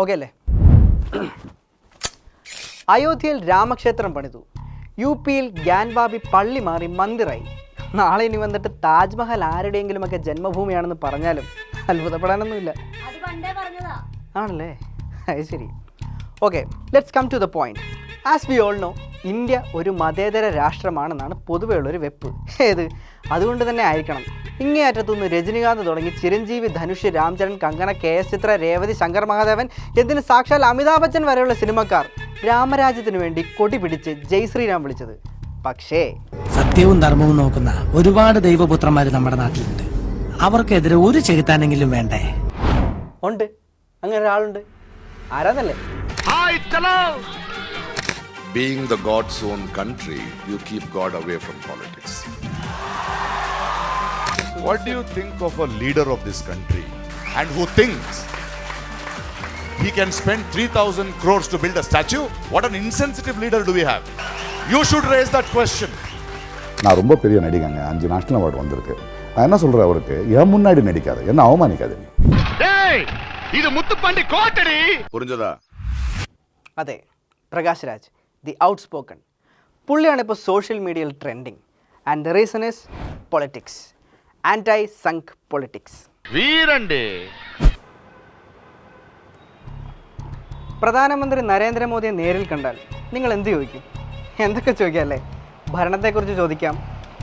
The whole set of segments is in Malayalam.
ഓക്കെ അല്ലേ? അയോധ്യയിൽ രാമക്ഷേത്രം പണിതു. യു പിയിൽ ഗ്യാൻബാബി പള്ളി മാറി മന്ദിറായി. നാളെ ഇനി വന്നിട്ട് താജ്മഹൽ ആരുടെയെങ്കിലുമൊക്കെ ജന്മഭൂമിയാണെന്ന് പറഞ്ഞാലും അത്ഭുതപ്പെടാനൊന്നുമില്ല. ആണല്ലേ? അത് ശരി. Okay let's come to the point as we all know India ഒരു മതേതര രാഷ്ട്രമാണെന്നാണ് പൊതുവെയുള്ളൊരു വെപ്പ്. ഏത്? അതുകൊണ്ട് തന്നെ ആയിരിക്കണം. ഇങ്ങേ അറ്റത്തുനിന്ന് രജനികാന്ത് തുടങ്ങി ചിരഞ്ജീവി ധനുഷ് രാംചരൺ കങ്കണ കെ എസ് ചിത്ര രേവതി ശങ്കർ മഹാദേവൻ എന്തിന് സാക്ഷാൽ അമിതാഭ് ബച്ചൻ വരെയുള്ള സിനിമക്കാർ രാമരാജ്യത്തിന് വേണ്ടി കൊടി പിടിച്ച് ജയ് ശ്രീരാം വിളിച്ചത്. പക്ഷേ സത്യവും ധർമ്മവും നോക്കുന്ന ഒരുപാട് ദൈവപുത്രന്മാർ നമ്മുടെ നാട്ടിലുണ്ട്. അവർക്കെതിരെ ഒരു ചെകുത്താനെങ്കിലും വേണ്ടേ? ഉണ്ട്. അങ്ങനെ ഒരാളുണ്ട്. ആരാന്നല്ലേ? Being the God's own country, you keep God away from politics. What do you think of a leader of this country and who thinks he can spend 3000 crores to build a statue? What an insensitive leader do we have? You should raise that question. நான் ரொம்ப பெரிய நடிகங்க அஞ்சு நேஷனல் அவார்டு வந்திருக்கு நான் என்ன சொல்கிறேன் அவருக்கு என் முன்னாடி நடிக்காத என்ன அவமானிக்காத நீ புரிஞ்சதா അതെ Prakash Raj the outspoken പുള്ളിയാണ് ഇപ്പോൾ സോഷ്യൽ മീഡിയയിൽ trending and the reason is politics anti Sangh politics പ്രധാനമന്ത്രി നരേന്ദ്രമോദിയെ നേരിൽ കണ്ടാൽ നിങ്ങൾ എന്ത് ചോദിക്കും? എന്തൊക്കെ ചോദിക്കാം അല്ലേ? ഭരണത്തെക്കുറിച്ച് ചോദിക്കാം.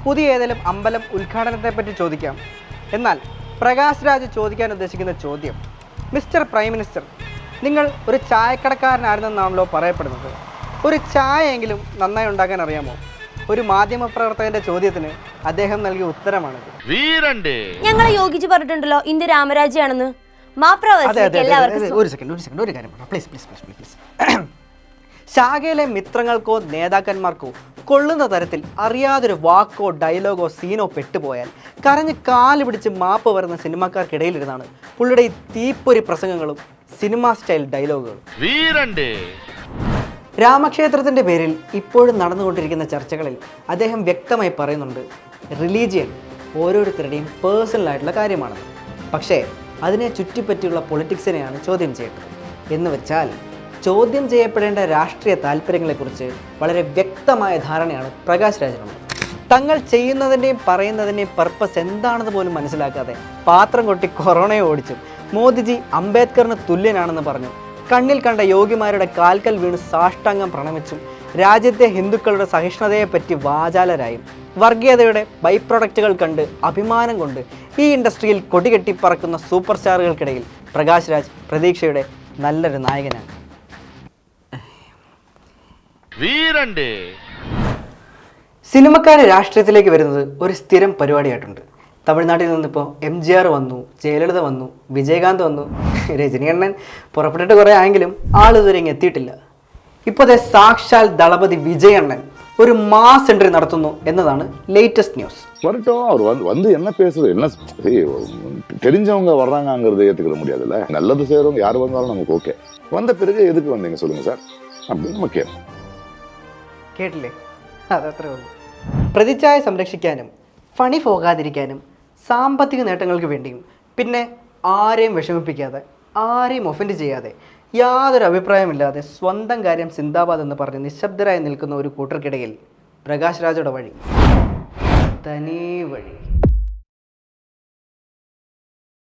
പുതിയ ഏതെങ്കിലും അമ്പലം ഉദ്ഘാടനത്തെപ്പറ്റി ചോദിക്കാം. എന്നാൽ പ്രകാശ് രാജ് ചോദിക്കാൻ ഉദ്ദേശിക്കുന്ന ചോദ്യം മിസ്റ്റർ പ്രൈം മിനിസ്റ്റർ നിങ്ങൾ ഒരു ചായക്കടക്കാരനായിരുന്നെന്നാണല്ലോ പറയപ്പെടുന്നത്. ഒരു ചായയെങ്കിലും നന്നായി ഉണ്ടാക്കാൻ അറിയാമോ? ഒരു മാധ്യമ പ്രവർത്തകന്റെ ചോദ്യത്തിന് അദ്ദേഹം നൽകിയ ഉത്തരമാണ് ഞങ്ങളെ യോഗിച്ച് പറഞ്ഞിട്ടുണ്ടല്ലോ ഇന്ത്യ രാമരാജ്യാണെന്ന്. ഒരു സെക്കൻഡ് ഒരു സെക്കൻഡ് ഒരു കാര്യം പ്ലീസ് പ്ലീസ് പ്ലീസ് പ്ലീസ് ശാഖയിലെ മിത്രങ്ങൾക്കോ നേതാക്കന്മാർക്കോ കൊള്ളുന്ന തരത്തിൽ അറിയാതൊരു വാക്കോ ഡയലോഗോ സീനോ പെട്ടുപോയാൽ കരഞ്ഞ് കാൽ പിടിച്ച് മാപ്പ് വരുന്ന സിനിമാക്കാർക്കിടയിലിരുന്നാണ് പുള്ളിയുടെ ഈ തീപ്പൊരി പ്രസംഗങ്ങളും സിനിമാ സ്റ്റൈൽ ഡയലോഗുകളും രാമക്ഷേത്രത്തിന്റെ പേരിൽ ഇപ്പോഴും നടന്നുകൊണ്ടിരിക്കുന്ന ചർച്ചകളിൽ അദ്ദേഹം വ്യക്തമായി പറയുന്നുണ്ട് റിലീജിയൻ ഓരോരുത്തരുടെയും പേഴ്സണൽ ആയിട്ടുള്ള കാര്യമാണെന്ന് പക്ഷേ അതിനെ ചുറ്റിപ്പറ്റിയുള്ള പൊളിറ്റിക്സിനെയാണ് ചോദ്യം ചെയ്യേണ്ടത്. എന്ന് വെച്ചാൽ ചോദ്യം ചെയ്യപ്പെടേണ്ട രാഷ്ട്രീയ താല്പര്യങ്ങളെക്കുറിച്ച് വളരെ വ്യക്തമായ ധാരണയാണ് പ്രകാശ് രാജിനുള്ളത്. തങ്ങൾ ചെയ്യുന്നതിന്റെയും പറയുന്നതിന്റെയും പർപ്പസ് എന്താണെന്ന് പോലും മനസ്സിലാക്കാതെ പാത്രം കൊട്ടി കൊറോണയെ ഓടിച്ചു. മോദിജി അംബേദ്കറിന് തുല്യനാണെന്ന് പറഞ്ഞു. കണ്ണിൽ കണ്ട യോഗിമാരുടെ കാൽക്കൽ വീണ് സാഷ്ടാംഗം പ്രണമിച്ചും. രാജ്യത്തെ ഹിന്ദുക്കളുടെ സഹിഷ്ണുതയെപ്പറ്റി വാചാലരായും. വർഗീയതയുടെ ബൈ പ്രൊഡക്റ്റുകൾ കണ്ട് അഭിമാനം കൊണ്ട് ഈ ഇൻഡസ്ട്രിയിൽ കൊടികെട്ടി പറക്കുന്ന സൂപ്പർ സ്റ്റാറുകൾക്കിടയിൽ പ്രകാശ് രാജ് പ്രതീക്ഷയുടെ നല്ലൊരു നായകനാണ്. സിനിമക്കാരെ രാഷ്ട്രീയത്തിലേക്ക് വരുന്നത് ഒരു സ്ഥിരം പരിപാടിയായിട്ടുണ്ട്. തമിഴ്നാട്ടിൽ നിന്നിപ്പോൾ എം ജി ആർ വന്നു ജയലളിത വന്നു വിജയകാന്ത് വന്നു രജനിയണ്ണൻ പുറപ്പെട്ടിട്ട് കുറേ ആയെങ്കിലും ആൾ ഇതുവരെ ഇങ്ങ് എത്തിയിട്ടില്ല ഇപ്പോൾ ദേ സാക്ഷാൽ ദളപതി വിജയണ്ണൻ ഒരു മാസ് എൻട്രി നടത്തുന്നു എന്നതാണ് ലേറ്റസ്റ്റ് ന്യൂസ് வரட்டும் அவர் வந்து வந்து என்ன பேசுறது என்ன சரி, தெரிஞ்சவங்க வர்றாங்கங்கிறத ஏற்றுக்கிட முடியாதுல்ல நல்லது செய்கிறவங்க யார் வந்தாலும் நமக்கு ஓகே வந்த பிறகு எதுக்கு வந்தீங்க சொல்லுங்க சார் அப்படின்னு நம்ம கேட்போம் കേട്ടില്ലേ അതത്രേ ഉള്ളൂ പ്രതിച്ഛായ സംരക്ഷിക്കാനും ഫണി പോകാതിരിക്കാനും സാമ്പത്തിക നേട്ടങ്ങൾക്ക് വേണ്ടിയും. പിന്നെ ആരെയും വിഷമിപ്പിക്കാതെ ആരെയും ഒഫൻഡ് ചെയ്യാതെ യാതൊരു അഭിപ്രായമില്ലാതെ സ്വന്തം കാര്യം സിന്ദാബാദ് എന്ന് പറഞ്ഞ് നിശബ്ദരായി നിൽക്കുന്ന ഒരു കൂട്ടർക്കിടയിൽ പ്രകാശ് രാജയുടെ വഴി. തനി വഴി.